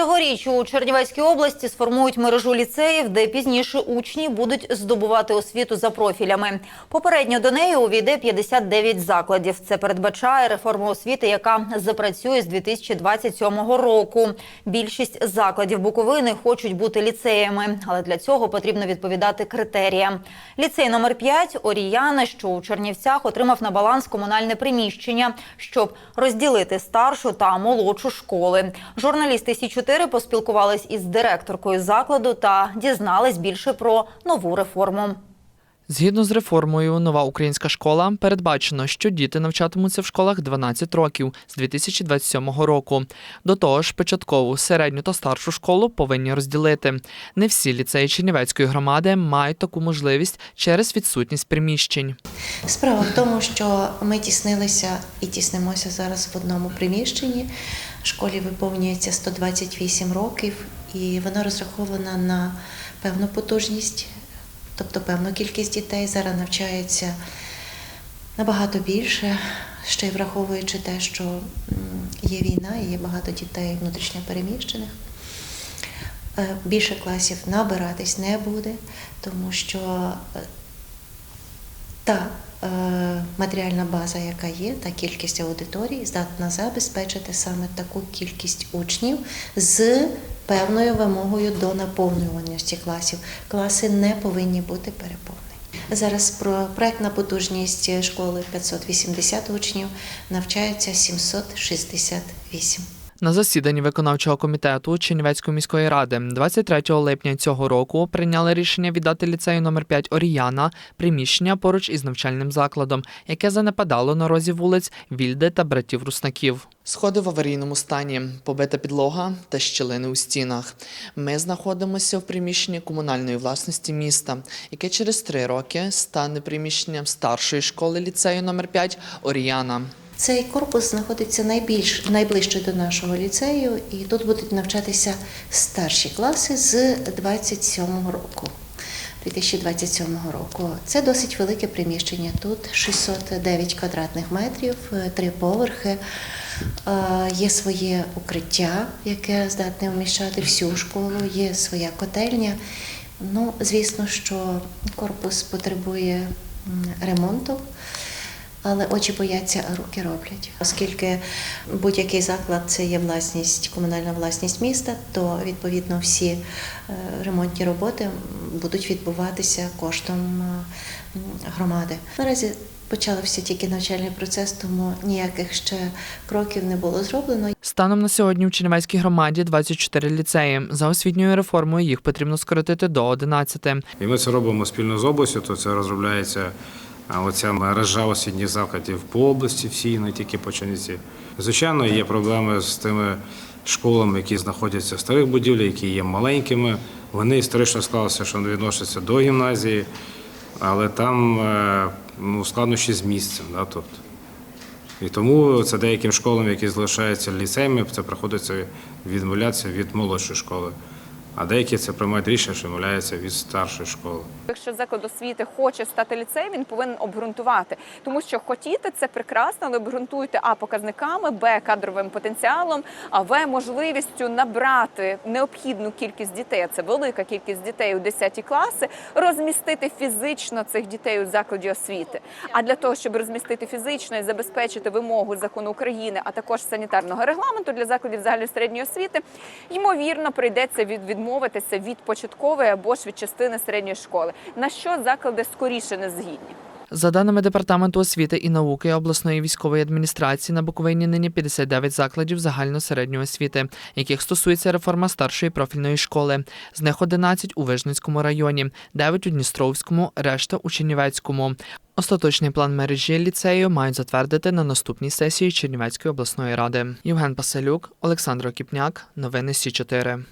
Цьогоріч у Чернівецькій області сформують мережу ліцеїв, де пізніше учні будуть здобувати освіту за профілями. Попередньо до неї увійде 59 закладів. Це передбачає реформа освіти, яка запрацює з 2027 року. Більшість закладів Буковини хочуть бути ліцеями, але для цього потрібно відповідати критеріям. Ліцей номер 5 Оріяна, що у Чернівцях отримав на баланс комунальне приміщення, щоб розділити старшу та молодшу школи. Журналісти Сі 4 поспілкувались із директоркою закладу та дізнались більше про нову реформу. Згідно з реформою, нова українська школа передбачено, що діти навчатимуться в школах 12 років з 2027 року. До того ж, початкову, середню та старшу школу повинні розділити. Не всі ліцеї Чернівецької громади мають таку можливість через відсутність приміщень. Справа в тому, що ми тіснилися і тіснимося зараз в одному приміщенні. Школі виповнюється 128 років, і вона розрахована на певну потужність, тобто певну кількість дітей. Зараз навчається набагато більше, ще й враховуючи те, що є війна і є багато дітей внутрішньо переміщених. Е, Більше класів набиратись не буде, тому що е, та е, матеріальна база, яка є, та кількість аудиторій здатна забезпечити саме таку кількість учнів з певною вимогою до наповнюваності класів. Класи не повинні бути переповнені. Зараз про проектна потужність школи 580 учнів навчаються 768. На засіданні виконавчого комітету Чернівецької міської ради 23 липня цього року прийняли рішення віддати ліцею номер 5 Оріяна приміщення поруч із навчальним закладом, яке занепадало на розі вулиць Вільди та братів Руснаків. Сходи в аварійному стані, побита підлога та щілини у стінах. Ми знаходимося в приміщенні комунальної власності міста, яке через три роки стане приміщенням старшої школи ліцею номер 5 Оріяна. Цей корпус знаходиться найбільш найближче до нашого ліцею, і тут будуть навчатися старші класи з 27 року. 2027 року. Це досить велике приміщення. Тут 609 квадратних метрів, три поверхи. Є своє укриття, яке здатне вміщати всю школу, є своя котельня. Ну, звісно, що корпус потребує ремонту. Але очі бояться, а руки роблять. Оскільки будь-який заклад це є власність, комунальна власність міста, то відповідно всі е, ремонтні роботи будуть відбуватися коштом е, громади. Наразі почався тільки навчальний процес, тому ніяких ще кроків не було зроблено. Станом на сьогодні в Чернівецькій громаді 24 ліцеї. За освітньою реформою їх потрібно скоротити до 11. І ми це робимо спільно з областю, то це розробляється а, оця мережа освітніх закладів по області, всій, не тільки по Чернівці. Звичайно, є проблеми з тими школами, які знаходяться в старих будівлях, які є маленькими. Вони історично склалися, що відносяться до гімназії, але там е, ну, складнощі з місцем. Да, тобто. І тому це деяким школам, які залишаються ліцеями, це приходиться відмовлятися від молодшої школи. А деякі це приймають рішення, що відмовляються від старшої школи. Якщо заклад освіти хоче стати ліцеєм, він повинен обґрунтувати, тому що хотіти це прекрасно, але обґрунтуйте а показниками, б кадровим потенціалом, а в можливістю набрати необхідну кількість дітей. Це велика кількість дітей у 10 класи, розмістити фізично цих дітей у закладі освіти. А для того, щоб розмістити фізично і забезпечити вимогу закону України, а також санітарного регламенту для закладів загальної середньої освіти, ймовірно, прийдеться від відмовитися від початкової або ж від частини середньої школи. На що заклади скоріше не згідні? За даними департаменту освіти і науки обласної військової адміністрації на Буковині нині 59 закладів загальносередньої освіти, яких стосується реформа старшої профільної школи. З них 11 у Вижницькому районі, 9 у Дністровському, решта у Чернівецькому. Остаточний план мережі ліцею мають затвердити на наступній сесії Чернівецької обласної ради. Євген Паселюк, Олександр Окіпняк. Новини Сі 4